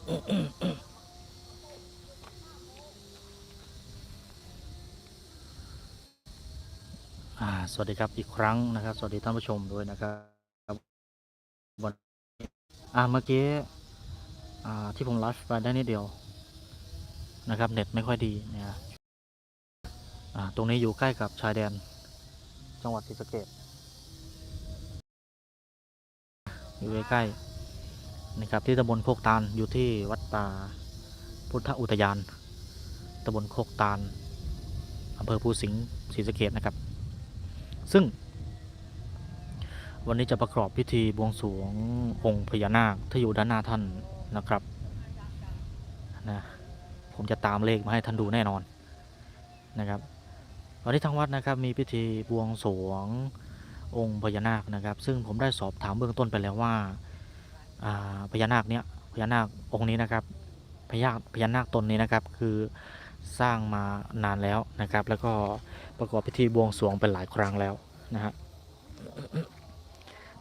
สวัสดีครับอีกครั้งนะครับ สวัสดีท่านผู้ชมด้วยนะครับวันอ่าเมื่อกี้อ่าที่ผมไลฟ์ไปได้นิดเดียวนะครับ เน็ตไม่ค่อยดีเนี่ยอ่าตรงนี้อยู่ใกล้กับชายแดน จังหวัดศรีสะเกษอยู่ใกล้ๆ นะครับ ที่ตำบลโคกตาลอยู่ที่วัดป่าพุทธอุทยานตำบลโคกตาลอำเภอภูสิงห์ศรีสะเกษนะครับ ซึ่ง วันนี้จะประกอบพิธีบวงสรวงองค์พญานาคที่อยู่ด้านหน้าท่านนะครับนะผมจะตามเลขมาให้ท่านดูแน่นอนนะครับวันนี้ทางวัดนะครับมีพิธีบวงสรวงองค์พญานาคนะครับ ซึ่งผมได้สอบถามเบื้องต้นไปแล้วว่า พญานาคเนี้ยพญานาคองค์นี้นะครับพญาพญานาคตนนี้นะครับคือสร้างมานานแล้วนะครับ แล้วก็ประกอบพิธีบวงสรวงเป็นหลายครั้งแล้วนะฮะ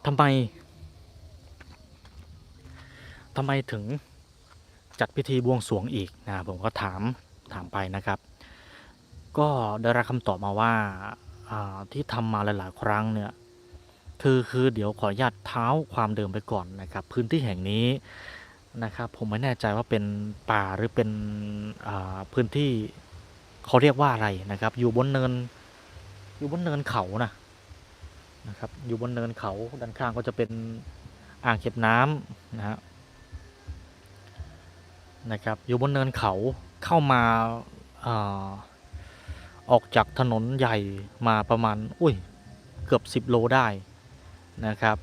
ทำไมทำไมถึงจัดพิธีบวงสรวงอีกนะผมก็ถามถามไปนะครับ ก็ได้รับคำตอบมาว่าอ่าที่ทำมาหลาย ๆ ครั้งเนี่ย คือคือเดี๋ยวขออนุญาตเท้าความเดิมไปก่อนนะครับ พื้นที่แห่งนี้นะครับ ผมไม่แน่ใจว่าเป็นป่าหรือเป็นพื้นที่เขาเรียกว่าอะไรนะครับ อยู่บนเนิน อยู่บนเนินเขานะนะครับ อยู่บนเนินเขาด้านข้างก็จะเป็นอ่างเก็บน้ำนะฮะนะครับ อยู่บนเนินเขาเข้ามาอาออกจากถนนใหญ่มาประมาณ อุ้ย เกือบ 10 โลได้ นะครับ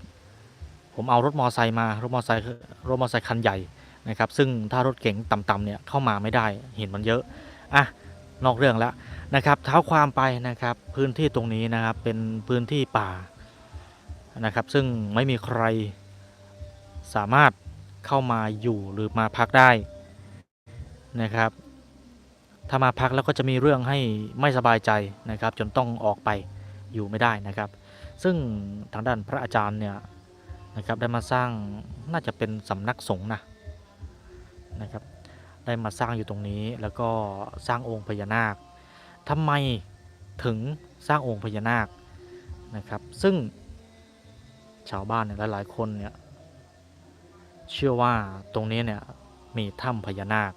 ผมเอารถมอไซค์มารถมอไซค์รถมอไซค์คันใหญ่นะครับ ซึ่งถ้ารถเก๋งต่ำๆเนี่ยเข้ามาไม่ได้เห็นมันเยอะอะนอกเรื่องแล้วนะครับเท้าความไปนะครับพื้นที่ตรงนี้นะครับเป็นพื้นที่ป่านะครับ ซึ่งไม่มีใครสามารถเข้ามาอยู่หรือมาพักได้นะครับ ถ้ามาพักแล้วก็จะมีเรื่องให้ไม่สบายใจนะครับ จนต้องออกไปอยู่ไม่ได้นะครับ ซึ่งทางด้านพระอาจารย์เนี่ยนะครับได้มาสร้างน่าจะเป็นสำนักสงฆ์นะนะครับได้มาสร้างอยู่ตรงนี้แล้วก็สร้างองค์พญานาคทำไมถึงสร้างองค์พญานาคนะครับ ซึ่งชาวบ้านเนี่ยหลายๆคนเนี่ยเชื่อว่าตรงนี้เนี่ยมีถ้ำพญานาค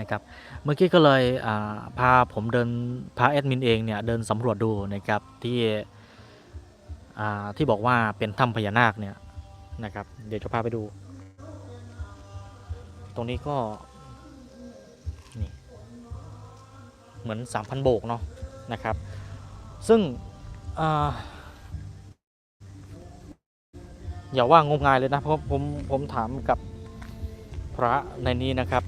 นะครับเมื่อกี้ก็เลยพาผมเดินพาแอดมินเองเนี่ยเดินสำรวจดูนะครับที่ที่บอกว่าเป็นถ้ำพญานาคเนี่ยนะครับเดี๋ยวจะพาไปดู ตรงนี้ก็นี่เหมือน 3,000 โบกเนาะนะครับ ซึ่งอ่าอย่าว่างมงายเลยนะเพราะผมผมถามกับพระในนี้นะครับ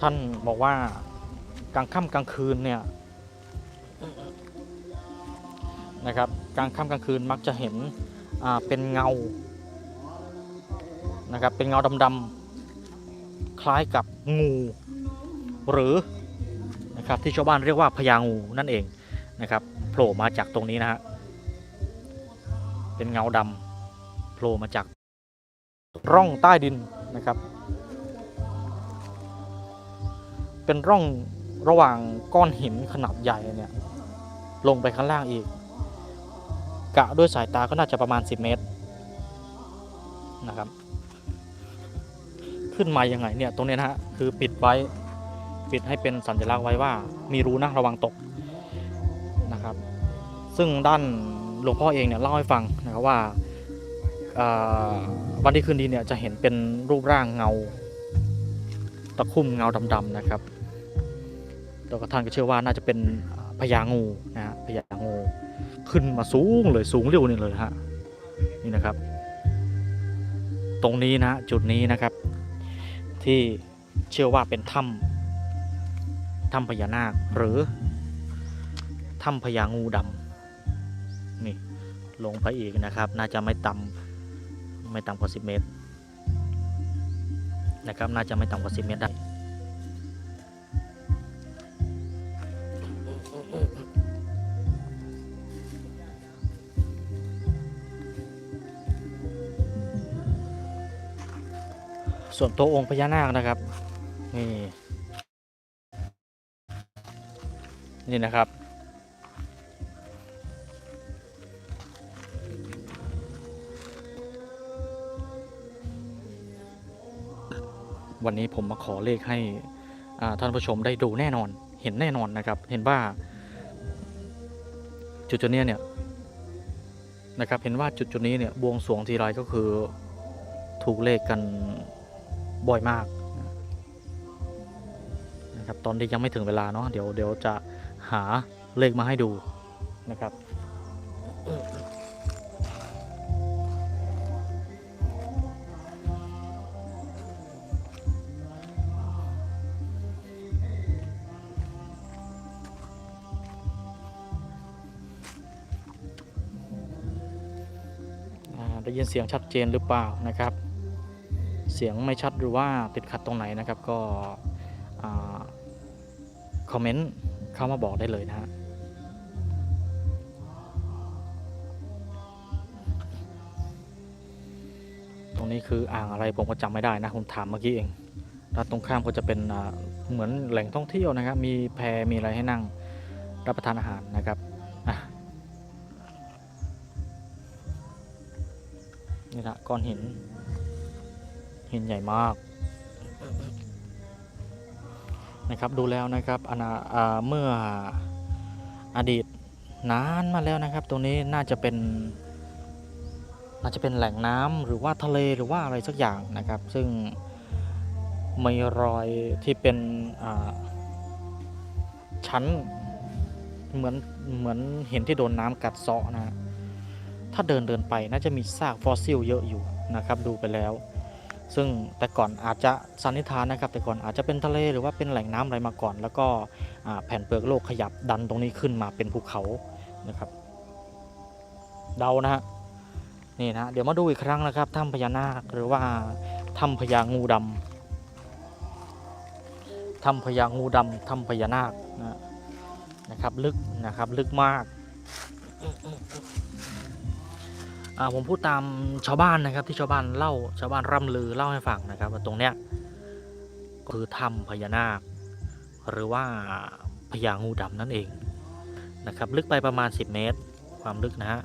ท่านบอกว่ากลางค่ำกลางคืนเนี่ยนะครับกลางค่ำกลางคืนมักจะเห็นเป็นเงานะครับเป็นเงาดำๆคล้ายกับงู หรือนะครับที่ชาวบ้านเรียกว่าพญางูนั่นเองนะครับโผล่มาจากตรงนี้นะฮะเป็นเงาดำโผล่มาจากร่องใต้ดินนะครับ เป็นร่องระหว่างก้อนหินขนาดใหญ่เนี่ยลงไปข้างล่างอีก กะด้วยสายตาก็น่าจะประมาณ 10 เมตรนะครับ ขึ้นมายังไงเนี่ยตรงนี้นะฮะคือปิดไว้ปิดให้เป็นสัญลักษณ์ไว้ว่ามีรูนะระวังตกนะครับ ซึ่งด้านหลวงพ่อเองเนี่ยเล่าให้ฟังนะครับว่าวันที่คืนดีเนี่ยจะเห็นเป็นรูปร่างเงา ตะคุ่มเงาดำๆนะครับ แล้วก็ท่านก็เชื่อว่าน่าจะเป็นพญางูนะฮะพญางูขึ้นมาสูงเลยสูงเร็วนี่เลยฮะนี่นะครับ ตรงนี้นะจุดนี้นะครับ ที่เชื่อว่าเป็นถ้ำถ้ำพญานาคหรือถ้ำพญางูดำนี่ลงไปอีกนะครับ น่าจะไม่ต่ำไม่ต่ำกว่า 10 เมตรนะครับ น่าจะไม่ต่ำกว่า 10 เมตรได้ ส่วนตัวองค์พญานาคนะครับ นี่นี่นะครับ วันนี้ผมมาขอเลขให้อ่าท่านผู้ชมได้ดูแน่นอนเห็นแน่นอนนะครับ เห็นว่าจุดจุดๆเนี้ยเนี่ยนะครับ เห็นว่าจุดจุดๆนี้เนี่ยบวงสวงทีไรก็คือถูกเลขกัน บ่อยมากนะครับตอนนี้ยังไม่ถึงเวลาเนาะเดี๋ยวเดี๋ยวจะหาเลขมาให้ดูนะครับได้ยินเสียงชัดเจนหรือเปล่านะครับ เสียงไม่ชัดหรือว่าติดขัดตรงไหนนะครับก็คอมเมนต์เข้ามาบอกได้เลยนะฮะตรงนี้คืออ่างอะไรผมก็จำไม่ได้นะผมถามเมื่อกี้เองด้านตรงข้ามก็จะเป็นเหมือนแหล่งท่องเที่ยวนะครับ มีแพมีอะไรให้นั่งรับประทานอาหารนะครับนี่ละก้อนหิน หินใหญ่มากนะครับดูแล้วนะครับอนาเมื่ออดีตนานมาแล้วนะครับ ตรงนี้น่าจะเป็นน่าจะเป็นแหล่งน้ำหรือว่าทะเลหรือว่าอะไรสักอย่างนะครับ ซึ่งมีรอยที่เป็นชั้นเหมือนเหมือนเห็นที่โดนน้ำกัดเซาะนะ ถ้าเดินเดินไปน่าจะมีซากฟอสซิลเยอะอยู่นะครับ ดูไปแล้ว ซึ่งแต่ก่อนอาจจะสันนิษฐานนะครับ แต่ก่อนอาจจะเป็นทะเลหรือว่าเป็นแหล่งน้ำอะไรมาก่อน แล้วก็แผ่นเปลือกโลกขยับดันตรงนี้ขึ้นมาเป็นภูเขานะครับ เดานะฮะนี่นะเดี๋ยวมาดูอีกครั้งนะครับถ้ำพญานาคหรือว่าถ้ำพญางูดำถ้ำพญางูดำถ้ำพญานาคนะนะครับ ลึกนะครับ ลึกมาก ผมพูดตามชาวบ้านนะครับที่ชาวบ้านเล่าชาวบ้านร่ำลือเล่าให้ฟังนะครับว่าตรงเนี้ยก็คือถ้ำพญานาค หรือว่าพญางูดำนั่นเองนะครับลึกไปประมาณ 10 เมตร ความลึกนะฮะ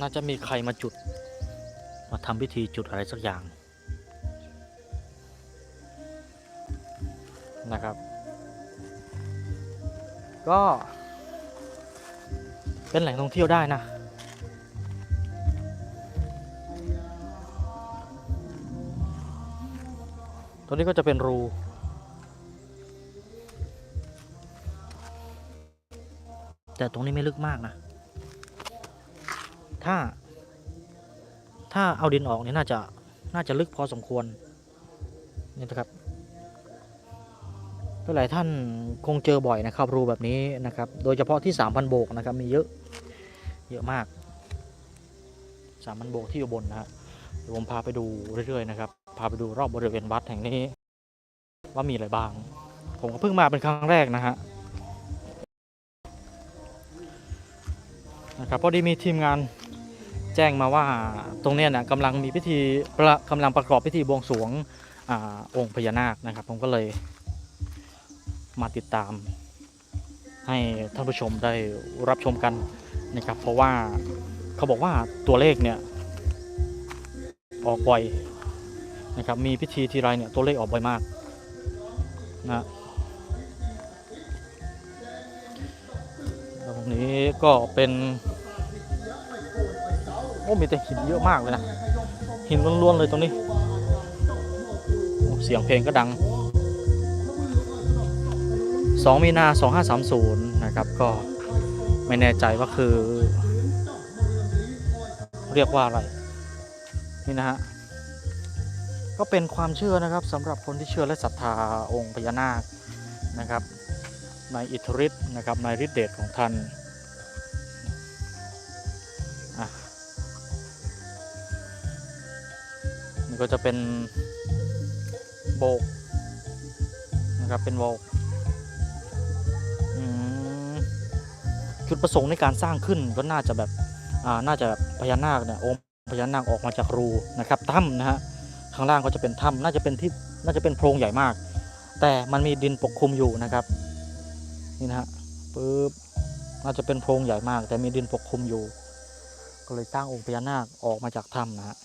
น่าจะมีใครมาจุด มาทำพิธีจุดอะไรสักอย่าง นะครับ ก็ เป็นแหล่งท่องเที่ยวได้นะตัวนี้ก็จะเป็นรูแต่ตรงนี้ไม่ลึกมากนะ ถ้า ถ้าเอาดินออกเนี่ยน่าจะ น่าจะลึกพอสมควร นี่นะครับ หลายท่านคงเจอบ่อยนะครับ รูแบบนี้นะครับ โดยเฉพาะที่ 3,000 โบกนะครับ มีเยอะ เยอะมาก 3,000 โบกที่อยู่บนนะฮะเดี๋ยวผมพาไปดูเรื่อยๆนะครับ พาไปดูรอบบริเวณวัดแห่งนี้ ว่ามีอะไรบ้าง ผมก็เพิ่งมาเป็นครั้งแรกนะฮะนะครับพอดีมีทีมงานแจ้งมาว่าตรงเนี้ยนะกำลังมีพิธีกำลังประกอบพิธีบวงสรวงอองค์พญานาคนะครับ ผมก็เลย มาติดตาม ให้ท่านผู้ชมได้รับชมกันนะครับ เพราะว่าเขาบอกว่าตัวเลขเนี่ยออกบ่อยนะครับมีพิธีทีไรเนี่ยตัวเลขออกบ่อยมากนะตรงนี้ก็เป็นโอ้มีแต่หินเยอะมากเลยนะหินล้วนๆเลยตรงนี้ เสียงเพลงก็ดัง 2 มีนา 2530 นะครับก็ไม่แน่ใจว่าคือ เรียกว่าอะไร นี่นะฮะ ก็เป็นความเชื่อนะครับสำหรับคนที่เชื่อและศรัทธาองค์พญานาคนะครับ ในอิทธิฤทธิ์นะครับในฤทธิเดชของท่านนี่ก็จะเป็นโบกนะครับเป็นโบก จุดประสงค์ในการสร้างขึ้นก็น่าจะแบบอ่าน่าจะพญานาคเนี่ยองค์พญานาคออกมาจากรูนะครับถ้ำนะฮะข้างล่างก็จะเป็นถ้ำน่าจะเป็นที่น่าจะเป็นโพรงใหญ่มาก แต่มันมีดินปกคลุมอยู่นะครับนี่นะฮะปึ๊บน่าจะเป็นโพรงใหญ่มาก แต่มีดินปกคลุมอยู่ ก็เลยสร้างองค์พญานาคออกมาจากถ้ำนะฮะ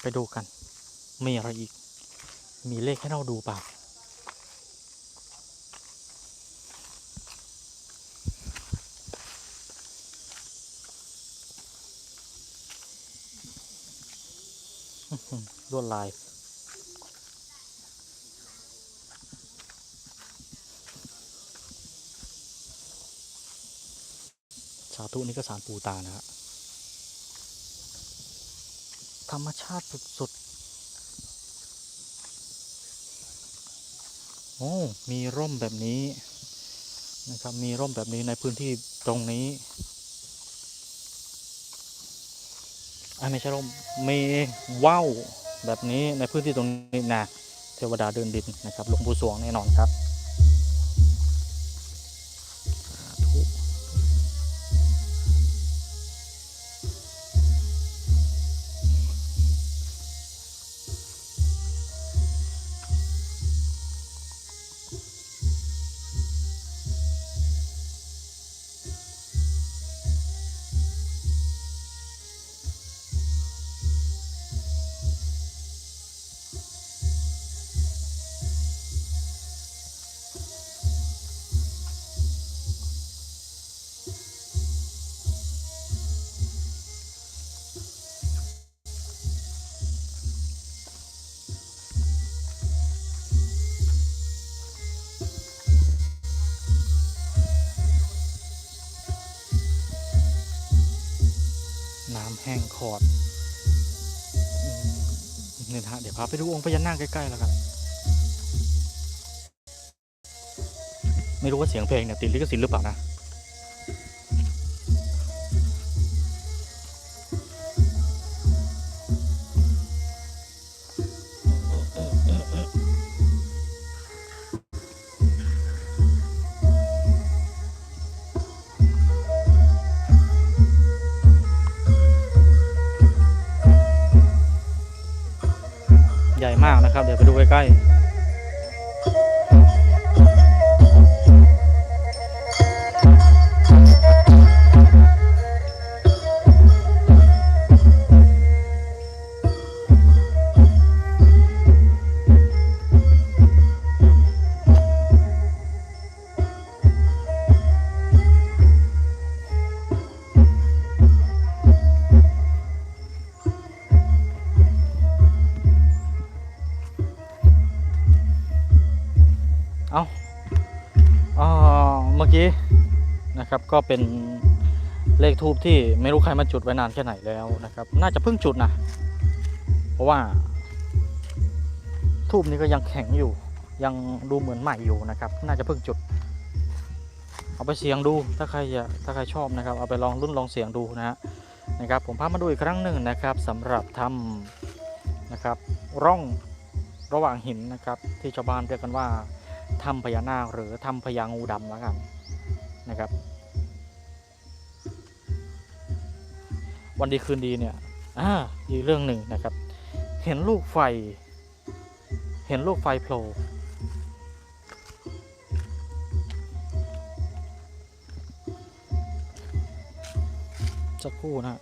ไปดูกันมีอะไรอีก มีเลขให้เราดูเปล่า ลวดลาย สาธุนี่ก็สารปูตานะฮะธรรมชาติสุดๆ โอ้ มีร่มแบบนี้นะครับ มีร่มแบบนี้ในพื้นที่ตรงนี้อะ ไม่ใช่ร่มมีว่าวแบบนี้ในพื้นที่ตรงนี้นะเทวดาเดินดินนะครับหลวงปู่สวงแน่นอนครับ แห้งขอดอืมนี่นะฮะเดี๋ยวพาไปดูองค์พญานาคใกล้ๆแล้วกันไม่รู้ว่าเสียงเพลงเนี่ยติดลิขสิทธิ์หรือเปล่านะ นะครับ เดี๋ยวไปดูใกล้ๆ กี้นะครับก็เป็นเลขทูบที่ไม่รู้ใครมาจุดไว้นานแค่ไหนแล้วนะครับ น่าจะเพิ่งจุดนะ เพราะว่า ทูบนี้ก็ยังแข็งอยู่ ยังดูเหมือนใหม่อยู่นะครับ น่าจะเพิ่งจุด เอาไปเสียงดูถ้าใครจะถ้าใครชอบนะครับ เอาไปลองรุ่นลองเสียงดูนะฮะนะครับ ผมพามาดูอีกครั้งหนึ่งนะครับสำหรับถ้ำนะครับ ร่องระหว่างหินนะครับ ที่ชาวบ้านเรียกกันว่าถ้ำพญานาคหรือถ้ำพญางูดำแล้วกัน นะครับ วันดีคืนดีเนี่ยอ่าอีกเรื่องหนึ่งนะครับ เห็นลูกไฟ เห็นลูกไฟโผล่สักครู่นะ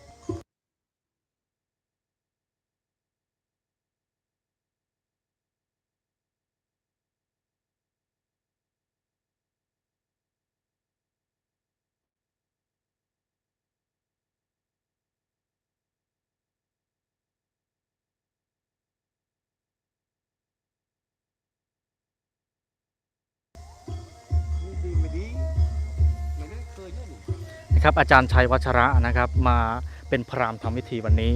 นะครับ อาจารย์ชัยวัชระนะครับ มาเป็นพรามทำพิธีวันนี้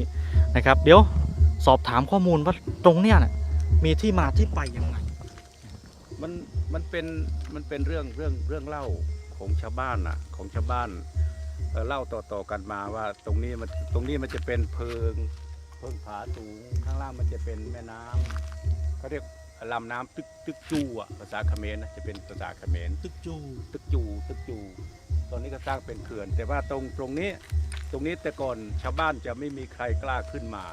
นะครับ เดี๋ยวสอบถามข้อมูลว่าตรงเนี้ยนะมีที่มาที่ไปยังไง มันมันเป็นมันเป็นเรื่องเรื่องเรื่องเล่าของชาวบ้านน่ะของชาวบ้านเอ่อเล่าต่อๆกันมาว่าตรงนี้มันตรงนี้มันจะเป็นเพิงเพิงผาสูงข้างล่างมันจะเป็นแม่น้ำเขาเรียกลำน้ำตึกตึกจูอะภาษาเขมรนะจะเป็นภาษาเขมร ตึกจู ตึกจูตึกจู ตอนนี้ก็สร้างเป็นเขื่อน แต่ว่าตรงตรงนี้ตรงนี้แต่ก่อนชาวบ้านจะไม่มีใครกล้าขึ้นมา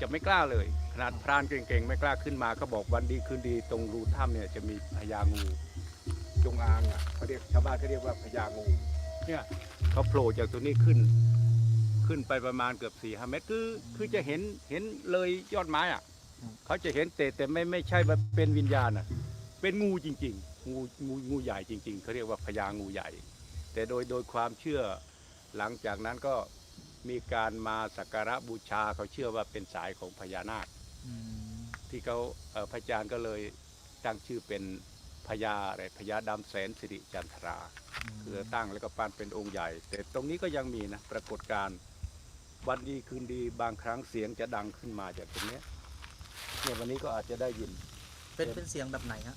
จะไม่กล้าเลย ขนาดพรานเก่งๆ ไม่กล้าขึ้นมาก็บอกวันดีคืนดี ตรงรูถ้ำเนี่ยจะมีพญางูจงอางอะเขาเรียกชาวบ้านเขาเรียกว่าพญางูเนี่ยเขาโผล่จากตรงนี้ขึ้น ขึ้นไปประมาณเกือบสี่ห้าเมตรคือคือจะเห็นเห็นเลยยอดไม้อะเขาจะเห็นแต่แต่ไม่ไม่ใช่ว่าเป็นวิญญาณอะเป็นงูจริง ๆ งูงูงูใหญ่จริง ๆเขาเรียกว่าพญางูใหญ่ แต่โดยโดยความเชื่อหลังจากนั้นก็มีการมาสักการะบูชาเขาเชื่อว่าเป็นสายของพญานาคอืมที่เขาเอ่อพระอาจารย์ก็เลยตั้งชื่อเป็นพญาอะไรพญาดำแสนสิริจันทรา คือตั้งแล้วก็ปั้นเป็นองค์ใหญ่ แต่ตรงนี้ก็ยังมีนะปรากฏการณ์วันดีคืนดีบางครั้งเสียงจะดังขึ้นมาจากตรงเนี้ยเนี่ยวันนี้ก็อาจจะได้ยิน เป็นเป็นเสียงแบบไหนฮะ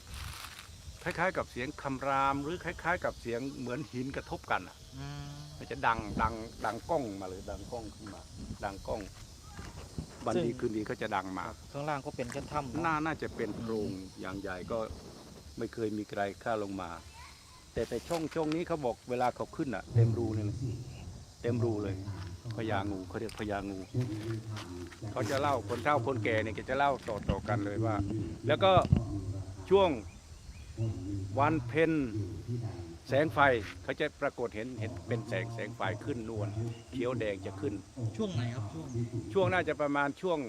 คล้ายๆ กับเสียงคำรามหรือคล้าย ๆ กับเสียงเหมือนหินกระทบกันอะอืมมันจะดังดังดังก้องมาเลยดังก้องขึ้นมา ดังก้องวันดีคืนดีก็จะดังมาข้างล่างก็เป็นแค่ถ้ำเนอะน่าน่าจะเป็นโพรงอย่างใหญ่ก็ไม่เคยมีใครกล้าลงมา แต่แต่ช่องช่องนี้เขาบอกเวลาเขาขึ้นอะ เต็มรูนี่เลยเต็มรูเลยพญางูเขาเรียกพญางูเขาจะเล่าคนเฒ่าคนแก่เนี่ยก็จะเล่าต่อต่อกันเลยว่า แล้วก็ช่วง วันเพ็ญแสงไฟเขาจะปรากฏเห็นเห็นเป็นแสงแสงไฟขึ้นนวลเขียวแดงจะขึ้น ช่วงไหนครับช่วงช่วงน่าจะประมาณช่วง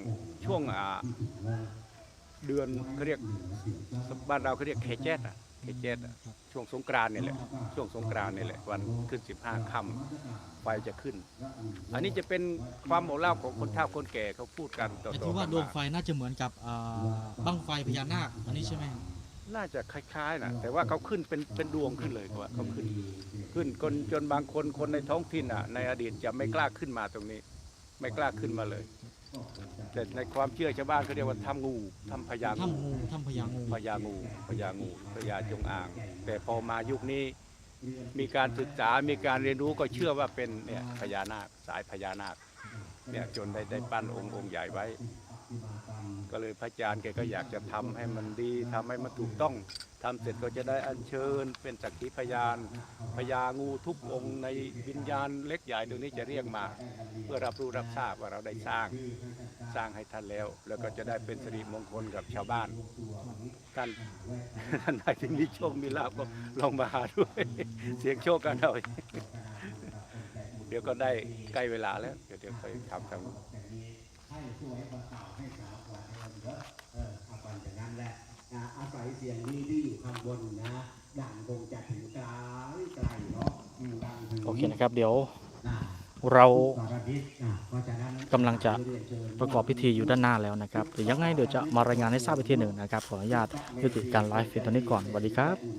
ช่วงอ่าเดือนเขาเรียกบ้านเราเขาเรียกเคเจตอะเคเจตอะช่วงสงกรานต์เนี่ยแหละช่วงสงกรานต์เนี่ยแหละวันขึ้นสิบห้าค่ำไฟจะขึ้น อันนี้จะเป็นความบอกเล่าของคนเฒ่าคนแก่เขาพูดกันต่อแต่ๆที่ว่ากันดวงมาไฟน่าจะเหมือนกับอ่าบั้งไฟพญานาคอันนี้ใช่ไหมครับ น่าจะคล้ายๆนะแต่ว่าเขาขึ้นเป็นเป็นดวงขึ้นเลยว่าเขาขึ้นขึ้นจนจนบางคนคนในท้องถิ่นอะ ในอดีตจะไม่กล้าขึ้นมาตรงนี้ ไม่กล้าขึ้นมาเลย แต่ในความเชื่อชาวบ้านเขาเรียกว่าถ้ำงูถ้ำพญางูถ้ำงูถ้ำพญางูพญางูพญางูพญาจงอาง แต่พอมายุคนี้มีการศึกษา มีการเรียนรู้ก็เชื่อว่าเป็นเนี่ยพญานาคสายพญานาคเนี่ยจนได้ได้ปั้นองค์องค์ใหญ่ไว้ ก็เลยพระอาจารย์แกก็อยากจะทำให้มันดีทำให้มันถูกต้องทำเสร็จก็จะได้อัญเชิญ เป็นสักขีพยานพญางูทุกองค์ในวิญญาณเล็กใหญ่ตรงนี้จะเรียกมา เพื่อรับรู้รับทราบว่าเราได้สร้างสร้างให้ท่านแล้ว แล้วก็จะได้เป็นสิริมงคลกับชาวบ้านท่านท่านใดที่มีโชคมีลาภก็ลองมาหาด้วย เสียงโชคกันหน่อยเดี๋ยวก็ได้ใกล้เวลาแล้ว เดี๋ยวเดี๋ยวค่อยทำทำ นะอาศัยเสียงนี้ที่อยู่ข้างบนนะดังคงจะถึงไกลไกลเนาะอืมดังถึงโอเคนะครับ เดี๋ยวนะเราสารทิศอะเพราะฉะนั้นกำลังจะเรียนเชิญประกอบพิธีอยู่ด้านหน้าแล้วนะครับเดี๋ยวยังไงเดี๋ยวจะมารายงานให้ทราบอีกทีหนึ่งนะครับขออนุญาตยุติการไลฟ์เพียงเท่านี้ก่อนสวัสดีครับ